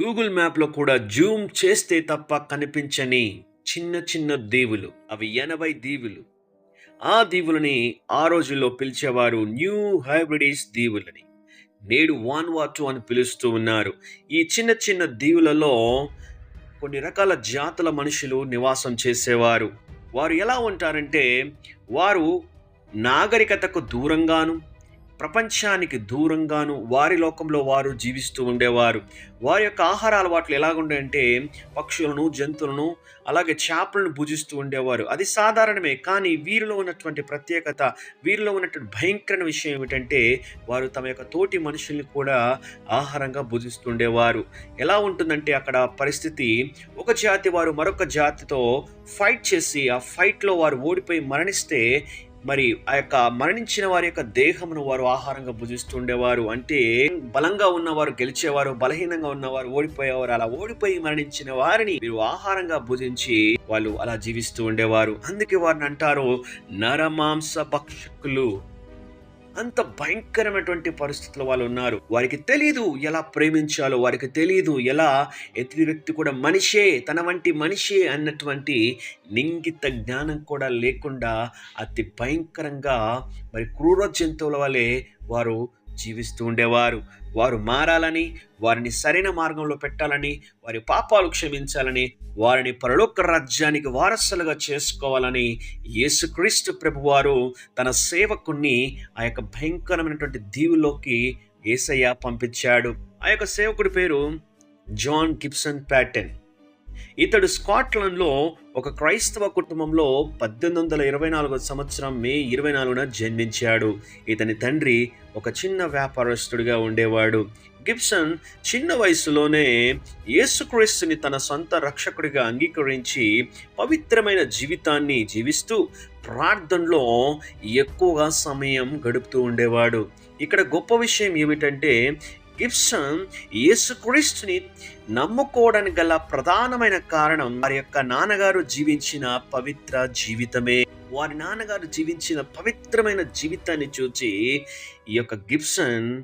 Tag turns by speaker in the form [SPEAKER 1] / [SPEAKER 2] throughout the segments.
[SPEAKER 1] Google మ్యాప్లో కూడా Zoom చేస్తే తప్ప కనిపించని చిన్న చిన్న దీవులు. అవి ఎనభై దీవులు. ఆ దీవులని ఆ రోజుల్లో పిలిచేవారు న్యూ హైబ్రిడీస్ దీవులని. నేడు వాన్వాటు అని పిలుస్తూ ఉన్నారు. ఈ చిన్న చిన్న దీవులలో కొన్ని రకాల జాతుల మనుషులు నివాసం చేసేవారు. వారు ఎలా ఉంటారంటే వారు నాగరికతకు దూరంగాను ప్రపంచానికి దూరంగాను వారి లోకంలో వారు జీవిస్తూ ఉండేవారు. వారి యొక్క ఆహార అలవాట్లు ఎలాగుండే పక్షులను జంతువులను అలాగే చేపలను భుజిస్తూ ఉండేవారు. అది సాధారణమే కానీ వీరిలో ఉన్నటువంటి ప్రత్యేకత వీరిలో ఉన్నటువంటి భయంకరమైన విషయం ఏమిటంటే వారు తమ యొక్క తోటి మనుషుల్ని కూడా ఆహారంగా భుజిస్తుండేవారు ఎలా ఉంటుందంటే అక్కడ పరిస్థితి ఒక జాతి వారు మరొక జాతితో ఫైట్ చేసి ఆ ఫైట్లో వారు ఓడిపోయి మరణిస్తే మరి ఆ యొక్క మరణించిన వారి యొక్క దేహమును వారు ఆహారంగా భుజిస్తుండేవారు. అంటే బలంగా ఉన్నవారు గెలిచేవారు బలహీనంగా ఉన్నవారు ఓడిపోయేవారు. అలా ఓడిపోయి మరణించిన వారిని మీరు ఆహారంగా భుజించి వాళ్ళు అలా జీవిస్తూ ఉండేవారు. అందుకే వారిని అంటారు నరమాంస భక్షకులు అంత భయంకరమైనటువంటి పరిస్థితుల్లో వాళ్ళు ఉన్నారు. వారికి తెలియదు ఎలా ప్రేమించాలో వారికి తెలియదు ఎలా ఎదుటి వ్యక్తి కూడా మనిషే తన వంటి మనిషే అన్నటువంటి నింగిత జ్ఞానం కూడా లేకుండా అతి భయంకరంగా మరి క్రూర జంతువుల వలె వారు జీవిస్తూ ఉండేవారు. వారు మారాలని వారిని సరైన మార్గంలో పెట్టాలని వారి పాపాలు క్షమించాలని వారిని పరలోక రాజ్యానికి వారసులుగా చేసుకోవాలని యేసుక్రీస్తు ప్రభువారు తన సేవకుణ్ణి ఆ యొక్క భయంకరమైనటువంటి దీవులోకి ఏసయ్య పంపించాడు. ఆ యొక్క సేవకుడి పేరు జాన్ గిబ్సన్ ప్యాటెన్. ఇతడు స్కాట్లాండ్లో ఒక క్రైస్తవ కుటుంబంలో పద్దెనిమిది వందల ఇరవై నాలుగో సంవత్సరం మే ఇరవై నాలుగున జన్మించాడు. ఇతని తండ్రి ఒక చిన్న వ్యాపారస్తుడిగా ఉండేవాడు. గిబ్సన్ చిన్న వయసులోనే యేసుక్రీస్తుని తన సొంత రక్షకుడిగా అంగీకరించి పవిత్రమైన జీవితాన్ని జీవిస్తూ ప్రార్థనలో ఎక్కువగా సమయం గడుపుతూ ఉండేవాడు. ఇక్కడ గొప్ప విషయం ఏమిటంటే గిబ్సన్ యేసుక్రీస్తుని నమ్ముకోవడానికి గల ప్రధానమైన కారణం వారి యొక్క నాన్నగారు జీవించిన పవిత్ర జీవితమే. వారి నాన్నగారు జీవించిన పవిత్రమైన జీవితాన్ని చూచి ఈ యొక్క గిబ్సన్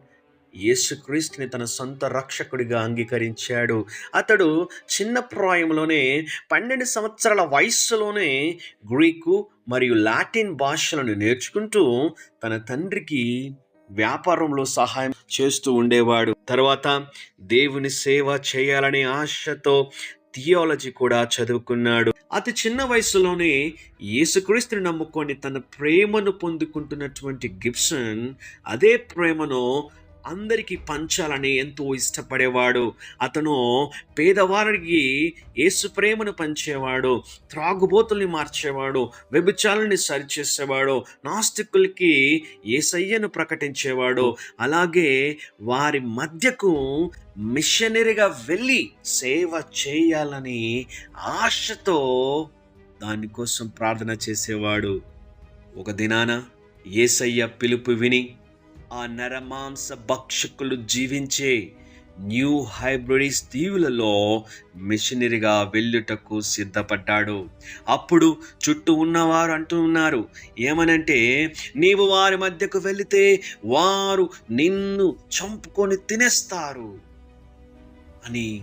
[SPEAKER 1] యేసుక్రీస్తుని తన సొంత రక్షకుడిగా అంగీకరించాడు. అతడు చిన్న ప్రాయంలోనే పన్నెండు సంవత్సరాల వయస్సులోనే గ్రీకు మరియు లాటిన్ భాషలను నేర్చుకుంటూ తన తండ్రికి వ్యాపారంలో సహాయం చేస్తూ ఉండేవాడు. తర్వాత దేవుని సేవ చేయాలనే ఆశతో థియాలజీ కూడా చదువుకున్నాడు. అతి చిన్న వయసులోనే యేసుక్రీస్తుని నమ్ముకొని తన ప్రేమను పొందుకుంటున్నటువంటి గిబ్సన్ అదే ప్రేమను అందరికీ పంచాలని ఎంతో ఇష్టపడేవాడు. అతను పేదవారికి యేసు ప్రేమను పంచేవాడు త్రాగుబోతుల్ని మార్చేవాడు వ్యభిచాలని సరిచేసేవాడు నాస్తికులకి ఏసయ్యను ప్రకటించేవాడు. అలాగే వారి మధ్యకు మిషనరీగా వెళ్ళి సేవ చేయాలని ఆశతో దానికోసం ప్రార్థన చేసేవాడు. ఒక దినాన ఏసయ్య పిలుపు విని ఆ నరమాంస భక్షకులు జీవించే న్యూ హైబ్రిడీస్ దీవులలో మిషనరీగా వెళ్ళుటకు సిద్ధపడ్డాడు. అప్పుడు చుట్టూ ఉన్నవారు అంటూ ఉన్నారు ఏమనంటే నీవు వారి మధ్యకు వెళితే వారు నిన్ను చంపుకొని తినేస్తారు అని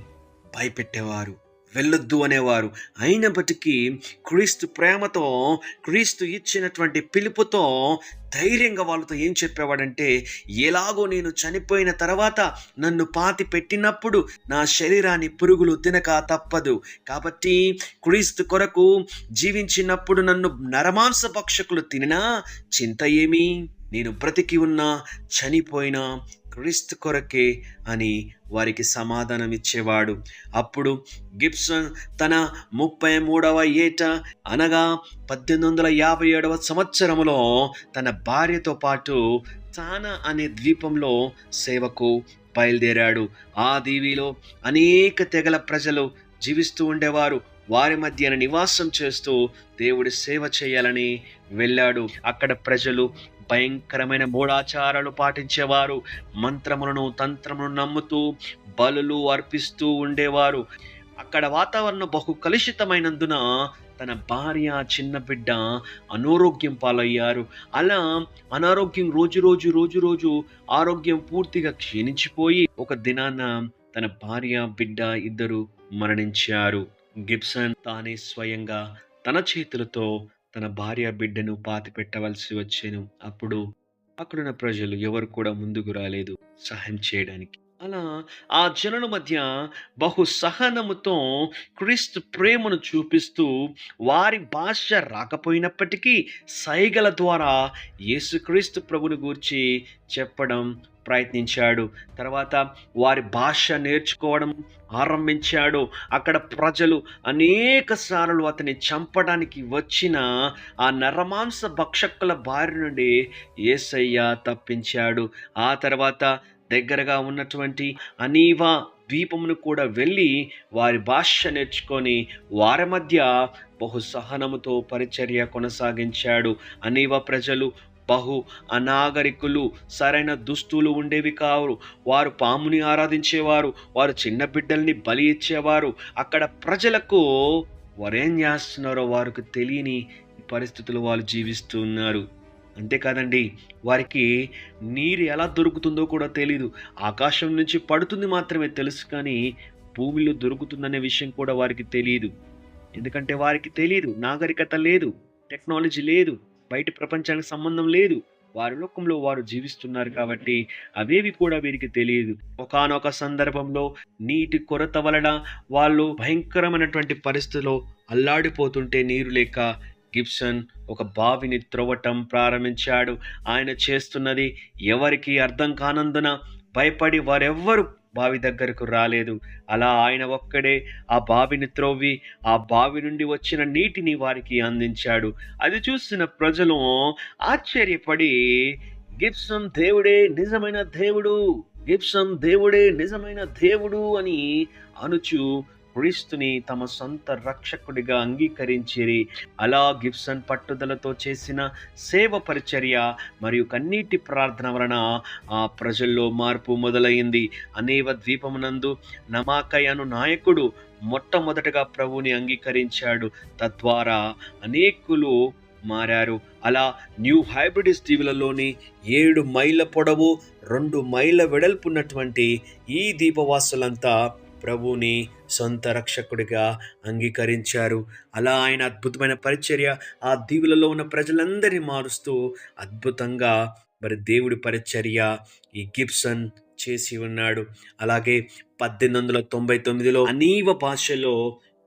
[SPEAKER 1] భయపెట్టేవారు. వెళ్ళొద్దు అనేవారు. అయినప్పటికీ క్రీస్తు ప్రేమతో క్రీస్తు ఇచ్చినటువంటి పిలుపుతో ధైర్యంగా వాళ్ళతో ఏం చెప్పేవాడంటే ఎలాగో నేను చనిపోయిన తర్వాత నన్ను పాతి పెట్టినప్పుడు నా శరీరాన్ని పురుగులు తినక తప్పదు. కాబట్టి క్రీస్తు కొరకు జీవించినప్పుడు నన్ను నరమాంస భక్షకులు తినినా చింత ఏమి? నేను బ్రతికి ఉన్నా చనిపోయినా క్రీస్తు కొరకే అని వారికి సమాధానం ఇచ్చేవాడు. అప్పుడు గిబ్సన్ తన ముప్పై మూడవ ఏట అనగా పద్దెనిమిది వందల యాభై ఏడవ సంవత్సరంలో తన భార్యతో పాటు తానా అనే ద్వీపంలో సేవకు బయలుదేరాడు. ఆ దీవిలో అనేక తెగల ప్రజలు జీవిస్తూ ఉండేవారు. వారి మధ్యన నివాసం చేస్తూ దేవుడి సేవ చేయాలని వెళ్ళాడు. అక్కడ ప్రజలు భయంకరమైన మూఢాచారాలు పాటించేవారు మంత్రములను తంత్రములను నమ్ముతూ బలులు అర్పిస్తూ ఉండేవారు. అక్కడ వాతావరణం బహు కలుషితమైనందున తన భార్య చిన్న బిడ్డ అనారోగ్యం పాలయ్యారు. అలా అనారోగ్యం రోజు రోజు రోజు రోజు ఆరోగ్యం పూర్తిగా క్షీణించిపోయి ఒక దినాన తన భార్య బిడ్డ ఇద్దరు మరణించారు. గిబ్సన్ తానే స్వయంగా తన చేతులతో తన భార్య బిడ్డను పాతి పెట్టవలసి వచ్చాను. అప్పుడు అక్కడున్న ప్రజలు ఎవరు కూడా ముందుకు రాలేదు సహాయం చేయడానికి. అలా ఆ జనుల మధ్య బహు సహనముతో క్రీస్తు ప్రేమను చూపిస్తూ వారి భాష రాకపోయినప్పటికీ సైగల ద్వారా యేసుక్రీస్తు ప్రభుని గూర్చి చెప్పడం ప్రయత్నించాడు. తర్వాత వారి భాష నేర్చుకోవడం ఆరంభించాడు. అక్కడ ప్రజలు అనేక సార్లు అతన్ని చంపడానికి వచ్చిన ఆ నరమాంస భక్షకుల బారి నుండి ఏసయ్య తప్పించాడు. ఆ తర్వాత దగ్గరగా ఉన్నటువంటి అనీవా ద్వీపమును కూడా వెళ్ళి వారి భాష నేర్చుకొని వారి మధ్య బహు సహనముతో పరిచర్య కొనసాగించాడు. అనేవ ప్రజలు బహు అనాగరికులు సరైన దుస్తులు ఉండేవి కావు. వారు పాముని ఆరాధించేవారు వారు చిన్న బిడ్డల్ని బలి ఇచ్చేవారు. అక్కడ ప్రజలకు వారేం చేస్తున్నారో వారికి తెలియని పరిస్థితులు వాళ్ళు జీవిస్తున్నారు అంతేకాదండి వారికి నీరు ఎలా దొరుకుతుందో కూడా తెలియదు ఆకాశం నుంచి పడుతుంది మాత్రమే తెలుసు కానీ భూమిలో దొరుకుతుందనే విషయం కూడా వారికి తెలియదు ఎందుకంటే వారికి తెలియదు నాగరికత లేదు టెక్నాలజీ లేదు బయట ప్రపంచానికి సంబంధం లేదు. వారి లోకంలో వారు జీవిస్తున్నారు కాబట్టి అవేవి కూడా వీరికి తెలియదు ఒకానొక సందర్భంలో నీటి కొరత వలన వాళ్ళు భయంకరమైనటువంటి పరిస్థితిలో అల్లాడిపోతుంటే నీరు లేక గిబ్సన్ ఒక బావిని త్రవ్వటం ప్రారంభించాడు. ఆయన చేస్తున్నది ఎవరికి అర్థం కానందున భయపడి వారెవ్వరు బావి దగ్గరకు రాలేదు. అలా ఆయన ఒక్కడే ఆ బావిని త్రవ్వి ఆ బావి నుండి వచ్చిన నీటిని వారికి అందించాడు. అది చూసిన ప్రజలు ఆశ్చర్యపడి గిబ్సన్ దేవుడే నిజమైన దేవుడు గిబ్సన్ దేవుడే నిజమైన దేవుడు అని అనుచు క్రీస్తుని తమ సొంత రక్షకుడిగా అంగీకరించిరి. అలా గిబ్సన్ పట్టుదలతో చేసిన సేవ పరిచర్య మరియు కన్నీటి ప్రార్థన వలన ఆ ప్రజల్లో మార్పు మొదలైంది. అనేవ ద్వీపమునందు నమాకయ్ అను నాయకుడు మొట్టమొదటగా ప్రభుని అంగీకరించాడు. తద్వారా అనేకులు మారారు. అలా న్యూ హైబ్రిడిస్ దీవులలోని ఏడు మైళ్ళ పొడవు రెండు మైళ్ళ వెడల్పున్నటువంటి ఈ దీపవాసులంతా ప్రభుని సొంత రక్షకుడిగా అంగీకరించారు. అలా ఆయన అద్భుతమైన పరిచర్య ఆ దీవులలో ఉన్న ప్రజలందరినీ మారుస్తూ అద్భుతంగా మరి దేవుడి పరిచర్య ఈ గిబ్సన్ చేసి ఉన్నాడు. అలాగే పద్దెనిమిది వందల తొంభై తొమ్మిదిలో అనీవ భాషలో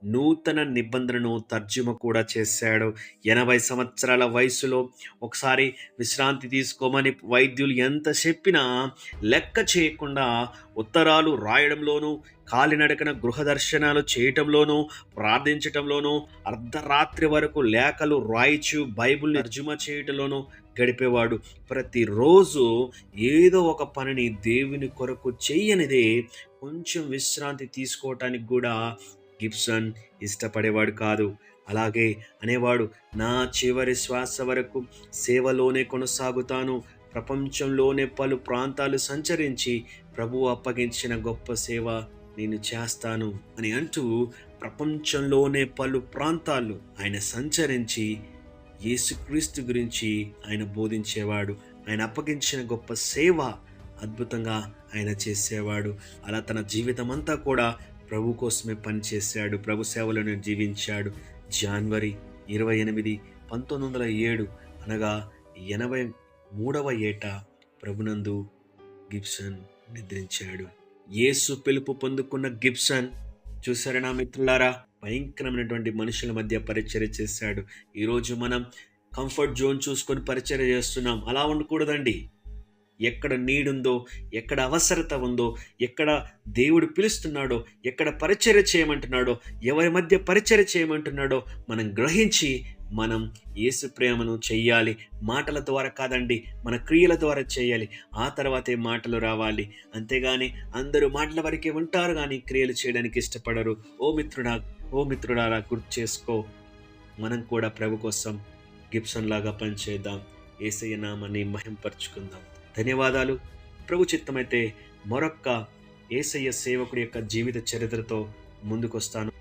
[SPEAKER 1] నూతన నిబంధనను తర్జుమ కూడా చేశాడు. ఎనభై సంవత్సరాల వయసులో ఒకసారి విశ్రాంతి తీసుకోమని వైద్యులు ఎంత చెప్పినా లెక్క చేయకుండా ఉత్తరాలు రాయడంలోనూ కాలినడకన గృహ దర్శనాలు చేయటంలోనూ ప్రార్థించటంలోనూ అర్ధరాత్రి వరకు లేఖలు రాయిచు బైబిల్ తర్జుమ చేయటంలోనూ గడిపేవాడు. ప్రతిరోజు ఏదో ఒక పనిని దేవుని కొరకు చేయనిదే కొంచెం విశ్రాంతి తీసుకోవటానికి కూడా గిబ్సన్ ఇష్టపడేవాడు కాదు. అలాగే అనేవాడు నా చివరి శ్వాస వరకు సేవలోనే కొనసాగుతాను. ప్రపంచంలోనే పలు ప్రాంతాలు సంచరించి ప్రభు అప్పగించిన గొప్ప సేవ నేను చేస్తాను అని అంటూ ప్రపంచంలోనే పలు ప్రాంతాలు ఆయన సంచరించి యేసుక్రీస్తు గురించి ఆయన బోధించేవాడు. ఆయన అప్పగించిన గొప్ప సేవ అద్భుతంగా ఆయన చేసేవాడు. అలా తన జీవితం అంతా కూడా ప్రభు కోసమే పనిచేశాడు ప్రభు సేవలను జీవించాడు. జనవరి ఇరవై ఎనిమిది పంతొమ్మిది వందల ఏడు అనగా ఎనభై మూడవ ఏట ప్రభునందు గిబ్సన్ నిద్రించాడు. యేసు పిలుపు పొందుకున్న గిబ్సన్ చూసారా నా మిత్రులారా? భయంకరమైనటువంటి మనుషుల మధ్య పరిచర్య చేశాడు. ఈరోజు మనం కంఫర్ట్ జోన్ చూసుకొని పరిచర్య చేస్తున్నాం. అలా ఉండకూడదండి. ఎక్కడ నీడుందో ఎక్కడ అవసరత ఉందో ఎక్కడ దేవుడు పిలుస్తున్నాడో ఎక్కడ పరిచర్య చేయమంటున్నాడో ఎవరి మధ్య పరిచర్య చేయమంటున్నాడో మనం గ్రహించి మనం యేసు ప్రేమను చెయ్యాలి. మాటల ద్వారా కాదండి మన క్రియల ద్వారా చేయాలి ఆ తర్వాతే మాటలు రావాలి. అంతేగాని అందరూ మాటల వరకే ఉంటారు కానీ క్రియలు చేయడానికి ఇష్టపడరు. ఓ మిత్రుడా ఓ మిత్రుడారా గుర్తు చేసుకో. మనం కూడా ప్రభు కోసం గిబ్సన్ లాగా పనిచేద్దాం. ఏసయ్య నామని మహింపరుచుకుందాం. ధన్యవాదాలు. ప్రభు చిత్తమైతే మరొక్క ఏసయ్య సేవకుడి యొక్క జీవిత చరిత్రతో ముందుకొస్తాను.